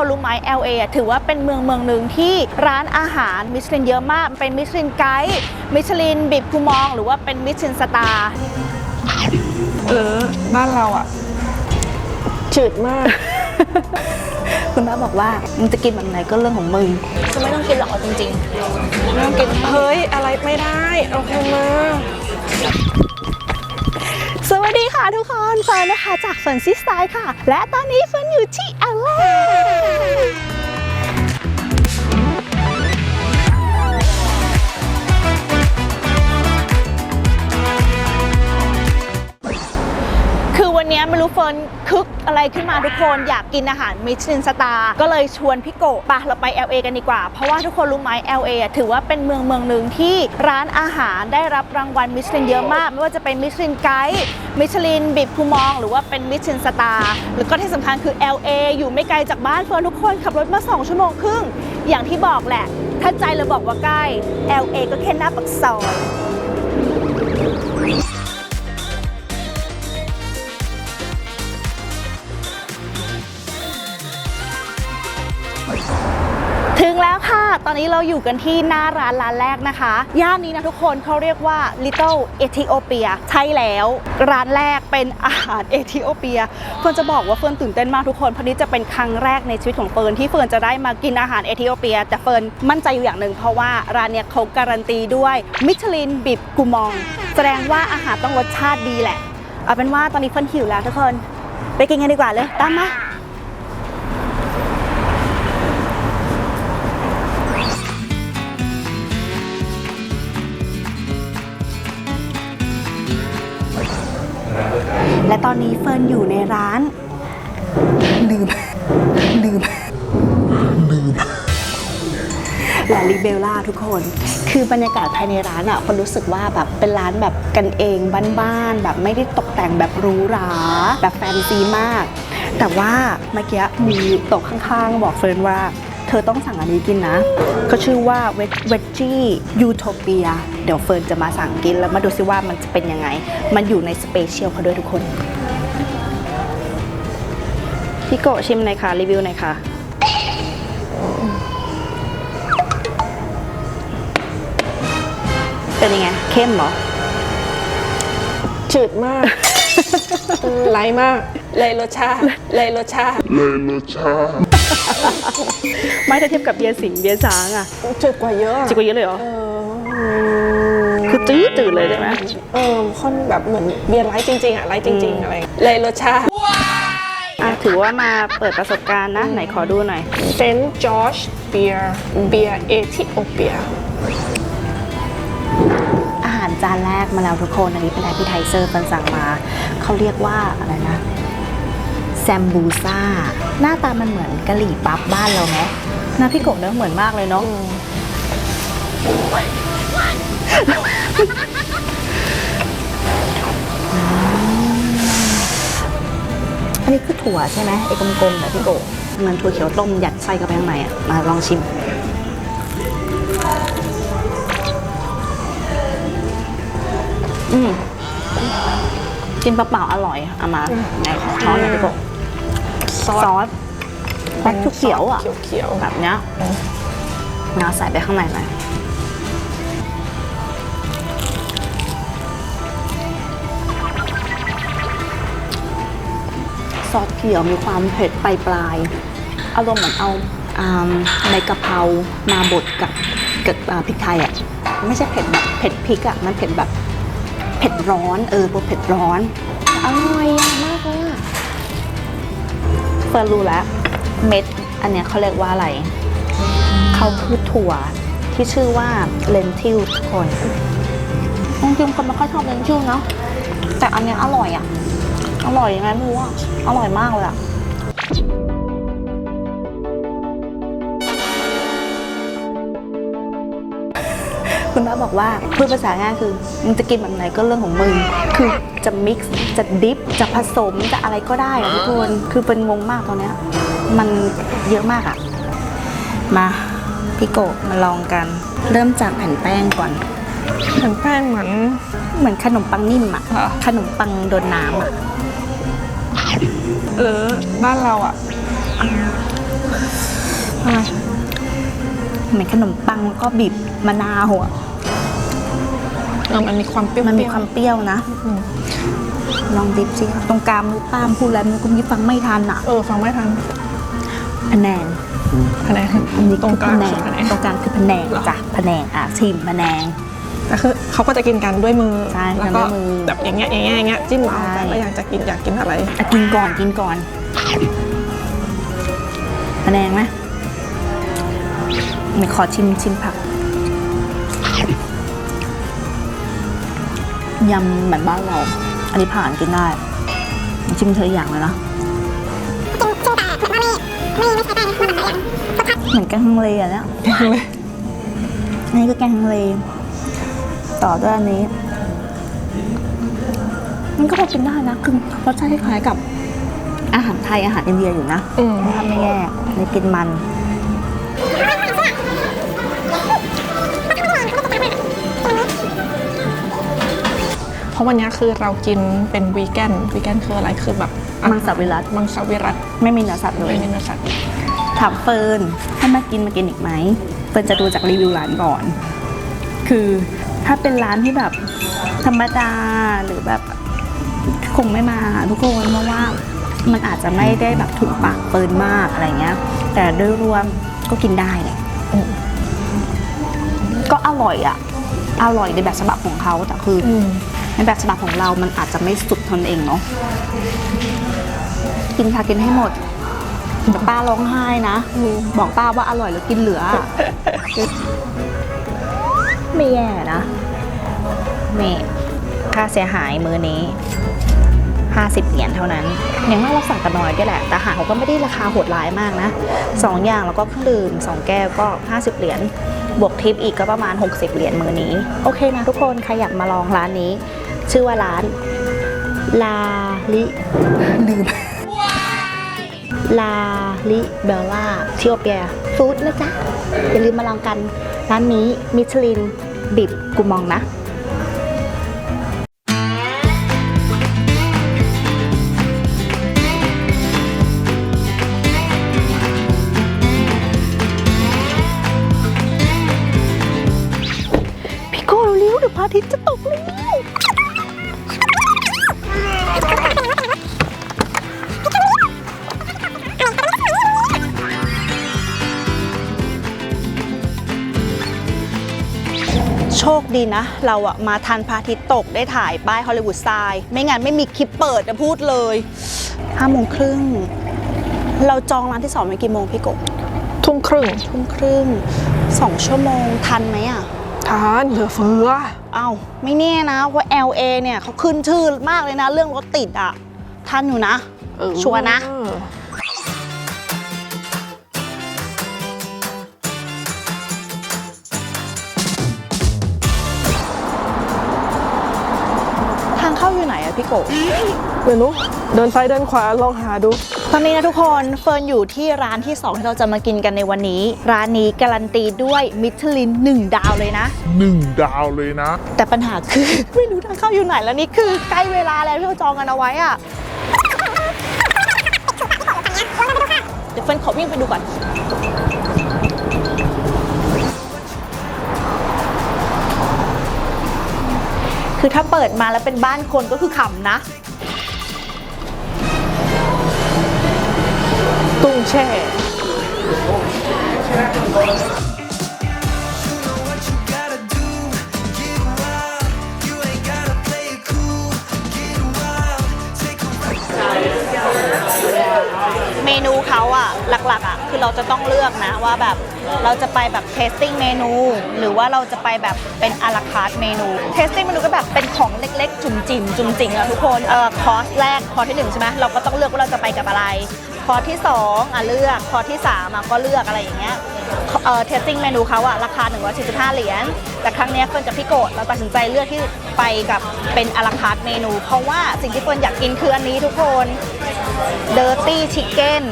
คนรู้ไหม LA อะถือว่าเป็นเมืองเมืองหนึ่งที่ร้านอาหารมิชลินเยอะมาก เป็นมิชลินไกด์มิชลินบิบคูมอง หรือว่าเป็นมิชลินสตาร์เออ บ้านเราอะจืดมาก คุณป้าบอกว่ามึงจะกินแบบไหนก็เรื่องของมึงจะไม่ต้องกินหรอกเอาจริงๆ ไม่ต้องกินเฮ้ย อะไรไม่ได้โอเคมาส วัสดีค่ะทุกคนเฟิร์นนะคะ จากเฟิร์นซิสไตล์ค่ะ และตอนนี้เฟิร์นอยู่ที่แอวันนี้ ไม่รู้เฟิร์นคึกอะไรขึ้นมาทุกคนอยากกินอาหารมิชลินสตาร์ก็เลยชวนพี่โกะปะเราไป LA กันดีกว่า เพราะว่าทุกคนรู้ไหม LA อะถือว่าเป็นเมืองเมืองหนึ่งที่ร้านอาหารได้รับรางวัลมิชลินเยอะมาก ไม่ว่าจะเป็นมิชลินไกด์มิชลินบิบคูมอง หรือว่าเป็นมิชลินสตาร์หรือก็ที่สำคัญคือ LA อยู่ไม่ไกลจากบ้านเฟิร์นทุกคนขับรถมา 2 ชั่วโมงครึ่งอย่างที่บอกแหละ ถ้าใจเราบอกว่าใกล้ LA ก็แค่หน้าปากซอย ตอนนี้เราอยู่กันที่หน้าร้านร้านแรกนะคะ ย่านนี้นะทุกคนเขาเรียกว่า Little Ethiopia ใช่แล้ว ร้านแรกเป็นอาหารเอธิโอเปียเฟิร์นจะบอกว่าเฟิร์นตื่นเต้นมากทุกคนเพราะนี้จะเป็นครั้งแรกในชีวิตของเฟิร์นที่เฟิร์นจะได้มากินอาหารเอธิโอเปีย แต่เฟิร์นมั่นใจอยู่อย่างหนึ่งเพราะว่าร้านเนี้ยเขาการันตีด้วยมิชลินบิบกูมอง แสดงว่าอาหารต้องรสชาติดีแหละ เอาเป็นว่าตอนนี้เฟิร์นหิวแล้วทุกคน ไปกินกันดีกว่าเลยตามมา และตอนนี้เฟิร์นอยู่ในร้าน ลืม ลืม ลืมลาลิเบลล่าทุกคน คือบรรยากาศภายในร้านอะคนรู้สึกว่าแบบเป็นร้านแบบกันเองบ้านๆแบบไม่ได้ตกแต่งแบบหรูหราแบบแฟนซีมาก แต่ว่าเมื่อกี้มีโต๊ะข้างๆ บอกเฟิร์นว่า เธอต้องสั่งอันนี้กินนะเขาชื่อว่าเวจจี้ยูโทเปียเดี๋ยวเฟิร์นจะมาสั่งกินแล้วมาดูซิว่ามันจะเป็นยังไง มันอยู่ในสเปเชียลเขาด้วยทุกคน พี่โกะชิมหน่อยค่ะ รีวิวหน่อยค่ะ เป็นยังไง เข้มเหรอ จืดมาก ไรมาก เลยรสชาติ เลยรสชาติ ไม่ถ้าเทียบกับเบียร์สิงห์เบียร์ช้างอะจืดกว่าเยอะอะจิกว่าเยอะเลยเหรอ เออคือจืดจืดเลยใช่ไหมเออค่อนแบบเหมือนเบียร์ไลท์จริงๆอะไลท์จริงๆอะไรเลยรสชาติอะถือว่ามาเปิดประสบการณ์นะ ไหนขอดูหน่อยเซนต์จอร์จเบียร์เบียร์เอธิโอเปียอาหารจานแรกมาแล้วทุกคน อันนี้เป็นแอปเปิลไทเซอร์เป็นสั่งมา เขาเรียกว่าอะไรนะแซมบูซ่า หน้าตามันเหมือนกะหรี่ปั๊บบ้านเราไหมหน้าพี่กบเนื้อะเหมือนมากเลยเนาะอันนี้คือถั่วใช่ไหมไอ้กลมๆแบบพี่โกเหมือนถั่วเขียวต้มยัดไส้เข้าไปข้างในอะ มาลองชิม อืมกินเปล่าๆอร่อยเอามาไหนขอช้อนหน่อยพี่โก ซอซอสสแพ็คเขียวๆอะเขียวๆ แบบเนี้ยนาใส่ไปข้างในหน่อยซอสเขียวมีความเผ็ดปลายปลายๆอารมณ์เหมือนเอาอ่าในกะเพรามาบดกับกับอ่าพริกไทยอะไม่ใช่เผ็ดแบบเผ็ดพริกอะมันเผ็ดแบบ เผ็ดร้อนเออตัวเผ็ดร้อน อร่อยอะมาก เลยอะเฟิร์นรู้แล้วเม็ดอันเนี้ยเขาเรียกว่าอะไร เขาคือถั่วที่ชื่อว่าเลนทิลทุกคนจริงๆคนไม่ค่อยชอบเลนทิลเนาะแต่อันเนี้ยอร่อยอะอร่อยยังไงไม่รู้อะอร่อยมากเลยอะ คุณป้าบอกว่าพูดภาษาง่ายคือมึงจะกินแบบไหนก็เรื่องของมึง คือจะมิกซ์จะดิฟจะผสมจะอะไรก็ได้อะทุกคนคือเป็นงงมากตอนเนี้ยมันเยอะมากอะมาพี่โกะมาลองกัน เริ่มจากแผ่นแป้งก่อน แผ่นแป้งเหมือน เหมือนขนมปังนิ่มอะเหรอ ขนมปังโดนน้ำอะเออบ้านเราอะอะไรเหมือนขนมปังแล้วก็บีบมะนาวอะ เออมันมีความเปรี้ยวๆมันมีความเปรี้ยวนะอืมลองดิบสิตรงกลางมือป้ามพูดแล้วมันก็มีฟังไม่ทันอะเออฟังไม่ทันพะแนงคะแนนอันนี้ตรงกลางคือคือพะคะแนแนงนตรงกลางคือพะแนงเหรอจ้ะพะแนงอะชิมพะแนงแต่คือเขาก็จะกินกันด้วยมือใช่แล้วก็กันด้วยมือแบบอย่างเงี้ยอย่างเงี้ยอย่างเงี้ยจิ้มเอาใช่แต่ว่าอยากจะกินอยากกินอะไรอะกินก่อนกินก่อนพะแนงไหมไม่ขอชิมชิมผัก ยำเหมือนบ้านเรา อันนี้ผ่านกินได้ ชิมเธออกอย่างเลยนะเหมือนแกงฮังเลอะเนี่ยเลยอันนี้ก็แกงฮังเล ต่อด้วยอันนี้ มันก็พอกินได้นะคือรสชาติคล้ายๆกับอาหารไทยอาหารอินเดียอยู่นะอืมถ้าไม่แย่ในกินมัน ราะวันเนี้ยคือเรากินเป็นวีแกนวีแกนคืออะไรคือแบบอะมังสวิรัตมังสวิรัตไม่มีเนื้อสัตว์เลไม่ยมีเนื้อสัตว์ถามเฟิร์นให้มากินมากินอีกไหมเฟิร์นจะดูจากรีวิวร้านก่อน คือถ้าเป็นร้านที่แบบธรรมดาหรือแบบคงไม่มาทุกคนเพราะว่ามันอาจจะไม่ได้แบบถูกปากเฟิร์นมากอะไรเงี้ย แต่โดยรวมก็กินได้แหละอืมก็อร่อยอะอร่อยในแบบฉบับของเขาแต่คือออืมใน แบบฉบับของเรามันอาจจะไม่สุดทนเองเนาะกินค่ะกินให้หมดแต่ป้าร้องไห้นะ บอกป้าว่าอร่อยแล้วกินเหลือ ไม่แย่นะนี่ค่าเสียหายมือนี้ 50 เหรียญเท่านั้น อย่างว่าเราสั่งกันน้อยก็แหละ แต่อาหารเขาก็ไม่ได้ราคาโหดร้ายมากนะสองอย่างแล้วก็เครื่องดื่มสองแก้วก็ 50 เหรียญ บวกทิปอีกก็ประมาณ 60 เหรียญมือนี้ โอเคนะทุกคน ใครอยากมาลองร้านนี้ ชื่อว่าร้าน ลาลิลืมลาลิเบลล่าทิโอเปียฟู้ดนะจ๊ะ อย่าลืมมาลองกัน ร้านนี้มิชลิน บิบกูมองนะพี่โก้เร็วเดี๋ยวพระอาทิตย์จะตก ดีนะ เราอะมาทันพระอาทิตย์ตกได้ถ่ายป้ายฮอลลีวูดไซด์ไม่งั้นไม่มีคลิปเปิดจะพูดเลยห้าโมงครึ่งเราจองร้านที่สองไปกี่โมงพี่กบทุ่มครึ่งทุ่มครึ่งสองชั่วโมงทันไหมอะทานเหลือเฟือเอ้าไม่แน่นะเพราะ LA เนี่ยเขาขึ้นชื่อมากเลยนะ เรื่องรถติดอะทันอยู่นะเออชัวร์นะ อยู่ไหนอะพี่โกไม่รู้เดินซ้ายเดินขวาลองหาดู ตอนนี้นะทุกคนเฟิร์นอยู่ที่ร้านที่ 2 ที่เราจะมากินกันในวันนี้ ร้านนี้การันตีด้วยมิชลิน 1 ดาวเลยนะหนึ่งดาวเลยนะ แต่ปัญหาคือ ไม่รู้ทางเข้าอยู่ไหนแล้วนี่คือใกล้เวลาแล้วที่เราจองกันเอาไว้อะเดี๋ยวเฟิร์นขอวิ่งไปดูก่อน คือถ้าเปิดมาแล้วเป็นบ้านคนก็คือขำนะ ตุ้งแช่ มนูเขาอะหลักๆอะคือเราจะต้องเลือกนะว่าแบบเราจะไปแบบเทสติ้งเมนู หรือว่าเราจะไปแบบเป็นอาราคาร์ทเมนูเทสติ้งเมนูก็แบบเป็นของเล็กๆ จุ่มจิ๋มจุ่มจิ๋มอะทุกคนเอ่อคอร์สแรกคอร์สที่หนึ่งใช่ไหมเราก็ต้องเลือกว่าเราจะไปกับอะไรคอร์สที่สองอะเลือกคอร์สที่สามอะก็เลือกอะไรอย่างเงี้ย เอ่อเทสติ้งเมนูเขาอะราคา 145 เหรียญ แต่ครั้งนี้เฟิร์นกับพี่โกดเราตัดสินใจเลือกที่ไปกับเป็นอาราคาร์ทเมนู เพราะว่าสิ่งที่เฟิร์นอยากกินคืออันนี้ทุกคน Dirty Chicken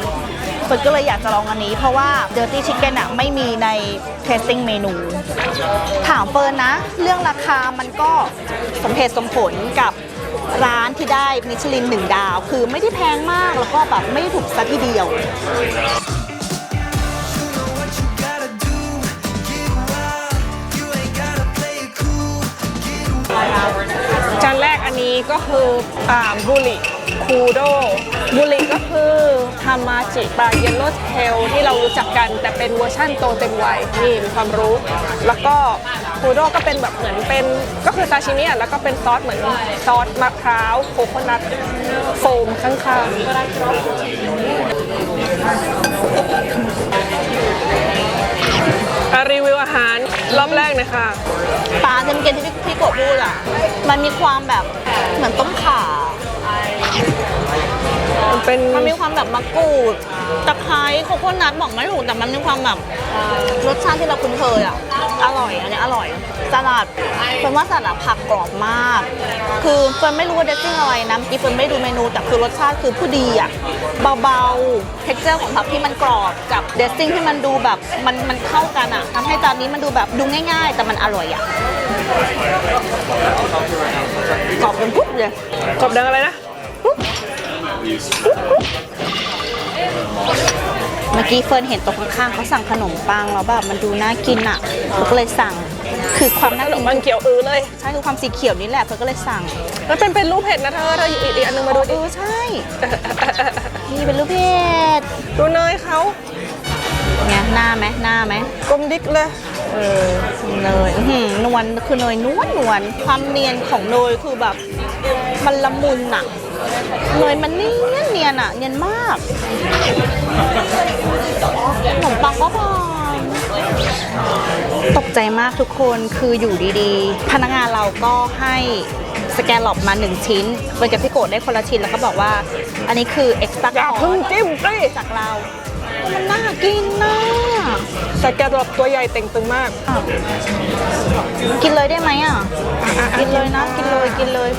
เฟิร์นก็เลยอยากจะลองอันนี้ เพราะว่า Dirty Chicken อะไม่มีใน tasting เมนู ถามเฟิร์นนะ เรื่องราคามันก็สมเหตุสมผลกับร้านที่ได้มิชลินหนึ่งดาว คือไม่ได้แพงมากแล้วก็แบบไม่ได้ถูกซะทีเดียว นี้ก็คืออ่าบุริคูโดบุริก็คือฮามาจิปลาเยลโล่เทลที่เรารู้จักกัน แต่เป็นเวอร์ชั่นโตเต็มวัยนี่มีความรู้ แล้วก็คูโดก็เป็นแบบเหมือนเป็นก็คือซาชิมิแล้วก็เป็นซอสเหมือนซอสมะพร้าวโคโคนัทโฟมข้างๆ รีวิวอาหารรอบแรกนะคะปลาเทมเกนที่พี่พี่โกะพูดอะ มันมีความแบบเหมือนต้มข่า มันเป็นมันมีความแบบมะกรูดตะไคร้โคโคนัทบอกไม่ถูกแต่มันมีความแบบรสชาติที่เราคุ้นเคยอะ อร่อยอันนี้อร่อย สลัดเฟิร์นว่าสลัดผักกรอบมาก คือเฟิร์นไม่รู้ว่าเดซซิ่งอะไรนะอีเฟิร์นไม่ดูเมนูแต่คือรสชาติคือผู้ดีอะเบาๆเท็กเจอร์ของผักที่มันกรอบกับเดซซิ่งที่มันดูแบบมันมันเข้ากันอะทำให้จานนี้มันดูแบบดูง่าย ๆ แต่มันอร่อยอะกรอบเป็นปุ๊บเลยกรอบดังอะไรนะเมื่อกี้เฟิร์นเห็นตรงข้างๆเขาสั่งขนมปังแล้วแบบมันดูน่ากินอะก็เลยสั่ง คือความน่าขนกิมนปังเขียวอือเลย ใช่คือความสีเขียวนี่แหละเฟิร์นก็เลยสั่งแล้วเป็นเป็นรูปเห็ดนะเธอเธออีกอีกอันหนึงมาดูเอดิอใช่ นี่เป็นรูปเพจดูเนยเขาไงหน้าไหมหน้าไหมกลมดิกเลย เออเนยอื้อหือนวลคือเนยนวลนวลความเนียนของเนยคือแบบมันละมุนอะเนยมันเนียนเนียนอะเนียนมากขนมปังก็บาง ตกใจมากทุกคนคืออยู่ดีๆ พนักงานเราก็ให้สแกนหลอบมาหนึ่งชิ้นเฟิร์นกับพี่โกดได้คนละชิ้นแล้วก็บอกว่า อันนี้คือเอ็กซ์ตร้าอย่าคอเพึ่งจิ้มสิจากเรา มันน่ากินนะแต่แกตัวตัวใหญ่เต่งตึงมากอ้าวกินเลยได้ไหมอะ กินเลยนะ กินเลยกินเลย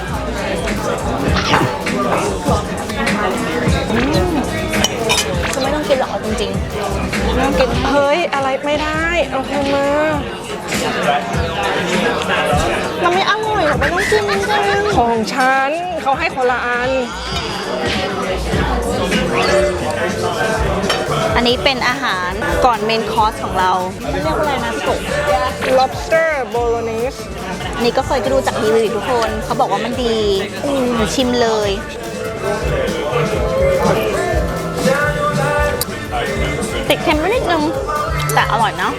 ของฉันเขาให้คนละอันๆอันนี้เป็นอาหารก่อนเมนคอร์สของเรามันเรียกว่าอะไรนะพี่กบ lobster bolognese อันนี้ก็เคยดูจากรีวิวทุกคน เขาบอกว่ามันดีอืมชิมเลย ติดเค็มไปนิดนึง แต่อร่อยนะ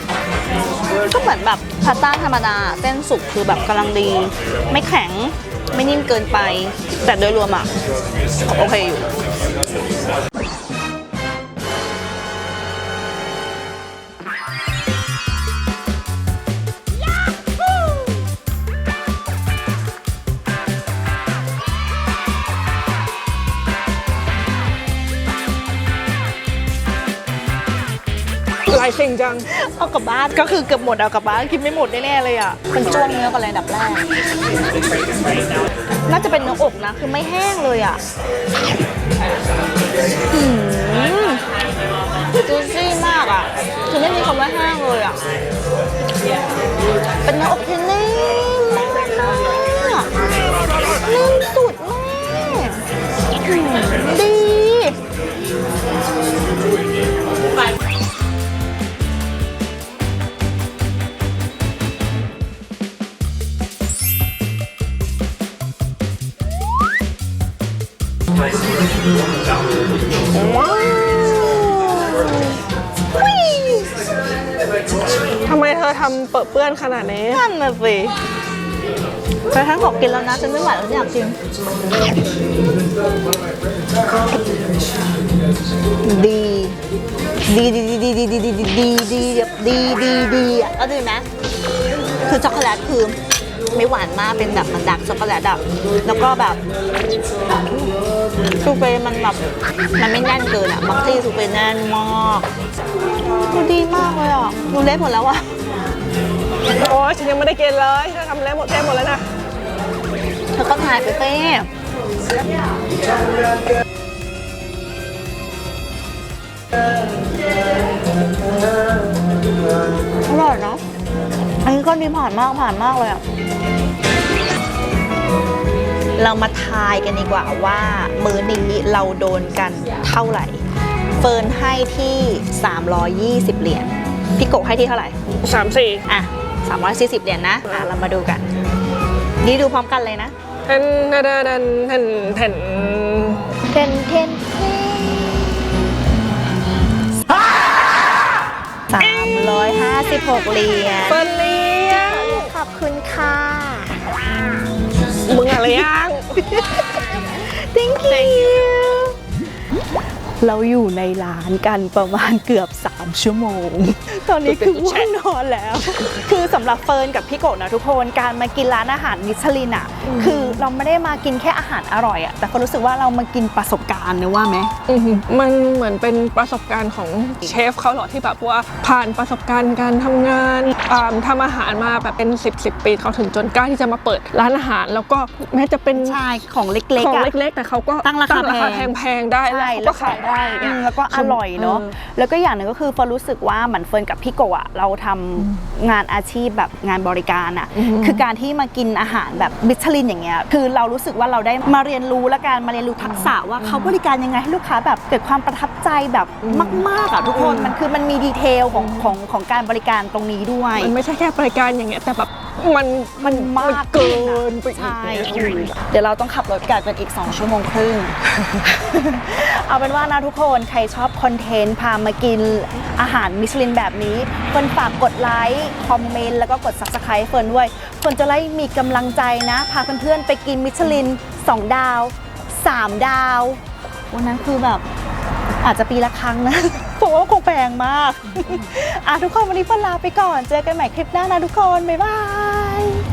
ก็เหมือนแบบพาสต้าธรรมดา เส้นสุกคือแบบกำลังดี ไม่แข็ง ไม่นิ่มเกินไป แต่โดยรวมอะโอเคอยู่ ลายสิ่งจัง เอากลับบ้านก็คือเกือบหมดเอากลับบ้านกินไม่หมดแน่ๆเลยอะมันจ้วงเนื้อก่อนเลยอันดับแรกน่าจะเป็นเนื้ออกนะ คือไม่แห้งเลยอะอืมจูซี่มากอะ คือไม่มีคำว่าแห้งเลยอะ เป็นเนื้ออกที่นิ่มมากอนิ่มสุดแมากอืมดี ทำไมเธอทำเปิดเปื้อนขนาดนี้ นั่นน่ะสิแต่ทั้งบอกกินแล้วนะฉันไม่ไหวแล้วเนี่ยอยากกิน ดี ดีดีดีดีดีดีดีดีดีแบบดีดีดีอะก็ดีไหมคือช็อกโกแลตคือไม่หวานมากเป็นแบบมันดักช็อกโกแลตอะแล้วก็แบบ ซูเฟ่มันแบบมันไม่แน่นเกินอะบางที่ซูเฟ่แน่นมากดูดีมากเลยอะดูเละหมดแล้วอะโอ้ยฉันยังไม่ได้กินเลยเธอทำแล้วหมดแค่หมดแล้วนะเธอก็ถ่ายไปเป้อร่อยเนาะอันนี้ก็ดีผ่านมากผ่านมากเลยอะ เรามาทายกันดีกว่าว่ามื้อนี้เราโดนกันเท่าไหร่ เฟิร์นให้ที่ 320 เหรียญพี่โกะให้ที่เท่าไหร่ สามสี่อะ 340 เหรียญนะอะเรามาดูกัน นี่ดูพร้อมกันเลยนะอเทนเทนเทนเทนเทนเทนเทนเทนสามร้อยห้าสิบหกเหรียญเปิดเลี้ยงขอบคุณค่ะมึงอะไรยัง thank you เราอยู่ในร้านกันประมาณเกือบ3 ชั่วโมง ตอนนี้คือว่างนอนแล้ว คือสำหรับเฟิร์นกับพี่โกะนะทุกคนการมากินร้านอาหารมิชลินอะ คือเราไม่ได้มากินแค่อาหารอร่อยอะแต่ก็รู้สึกว่าเรามากินประสบการณ์นะว่าไหมอือหือมันเหมือนเป็นประสบการณ์ของเชฟเขาเหรอที่แบบว่าผ่านประสบการณ์การทำงานอ่าทำอาหารมาแบบเป็น 10บสปีเขาถึงจนกล้าที่จะมาเปิดร้านอาหาร แล้วก็แม้จะเป็นใช่ของเล็กของๆอะเล็กๆ แต่เขาก็ตั้งราคาแพงแพงๆได้แล้วใช่เขาก็ขายได้อย่างอืเงี้ยมแล้วก็อร่อยเนาะออแล้วก็อย่างหนึ่งก็คือเฟิร์นรู้สึกว่าเหมือนเฟิร์นกับพี่โกะอะเราทำงานอาชีพแบบงานบริการอะอือหือคือการที่มากินอาหารแบบมิชลินอย่างเงี้ยคือเรารู้สึกว่าเราได้มาเรียนรู้และการมาเรียนรู้ทักษะว่าเขาบริการยังไงให้ลูกค้าแบบเกิดความประทับใจแบบมากๆอะทุกคนมันคือมันมีดีเทลของของของการบริการตรงนี้ด้วย มันไม่ใช่แค่บริการอย่างเงี้ยแต่แบบ มันมันมากเกินไปอีกใช่เนี่ยเดี๋ยวเราต้องขับรถกลับกันอีก 2 ชั่วโมงครึ่ง เอาเป็นว่านะทุกคน ใครชอบคอนเทนต์ พามากินอาหารมิชลินแบบนี้เฟิร์นฝากกดไลค์ คอมเมนต์ แล้วก็กด subscribe เฟิร์นด้วยเฟิร์นจะได้มีกำลังใจนะ พาเพื่อนๆไปกินมิชลิน 2 ดาว 3 ดาว วันนั้นคือแบบอาจจะปีละครั้งนะ ผมว่าคงแพงมาก อะทุกคนวันนี้เฟิร์นลาไปก่อน เจอกันใหม่คลิปหน้านะทุกคน บ๊ายบาย